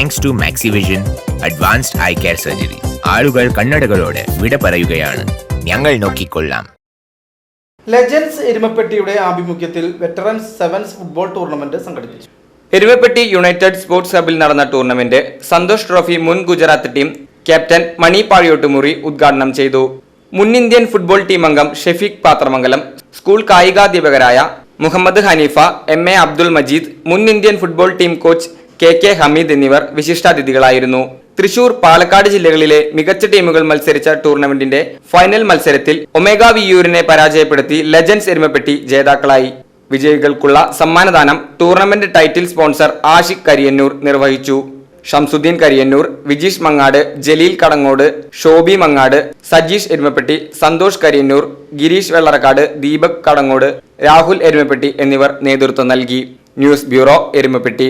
Thanks to Maxivision advanced eye care surgery ആളുകൾ കണ്ണടകളോട് വിട പറയുകയാണ്. ഞങ്ങൾ നോക്കിക്കൊള്ളാം. ലെജൻസ് എരുമപ്പെട്ടിയുടെ ആഭിമുഖ്യത്തിൽ വെറ്ററൻസ് സെവൻസ് ഫുട്ബോൾ ടൂർണമെന്റ് സംഘടിപ്പിച്ചു. എരുമപ്പെട്ടി യുണൈറ്റഡ് സ്പോർട്സ് ഹബിൽ നടന്ന ടൂർണമെന്റ് സന്തോഷ് ട്രോഫി മുൻ ഗുജറാത്ത് ടീം ക്യാപ്റ്റൻ മണി പാഴിയോട്ടുമുറി ഉദ്ഘാടനം ചെയ്തു. മുൻ ഇന്ത്യൻ ഫുട്ബോൾ ടീം അംഗം ഷെഫീഖ് പാത്രമംഗലം സ്കൂൾ കായികാധ്യാപകരായ മുഹമ്മദ് ഹനീഫ എം എ അബ്ദുൾ മജീദ് മുൻ Indian football team coach K K Hameed എന്നിവർ വിശിഷ്ടാതിഥികളായിരുന്നു തൃശൂർ പാലക്കാട് ജില്ലകളിലെ മികച്ച ടീമുകൾ മത്സരിച്ച ടൂർണമെന്റിന്റെ ഫൈനൽ മത്സരത്തിൽ ഒമേഗ വിയൂരിനെ പരാജയപ്പെടുത്തി ലെജൻസ് എരുമപ്പെട്ടി ജേതാക്കളായി. വിജയികൾക്കുള്ള സമ്മാനദാനം tournament title sponsor Ashiq Kariyannur നിർവഹിച്ചു. ഷംസുദ്ദീൻ കരിയന്നൂർ വിജീഷ് മങ്ങാട് ജലീൽ കടങ്ങോട് ഷോബി മങ്ങാട് സജീഷ് എരുമപ്പെട്ടി സന്തോഷ് കരിയന്നൂർ ഗിരീഷ് വെള്ളറക്കാട് ദീപക് കടങ്ങോട് രാഹുൽ എരുമപ്പെട്ടി എന്നിവർ നേതൃത്വം നൽകി. News bureau Erumapetty.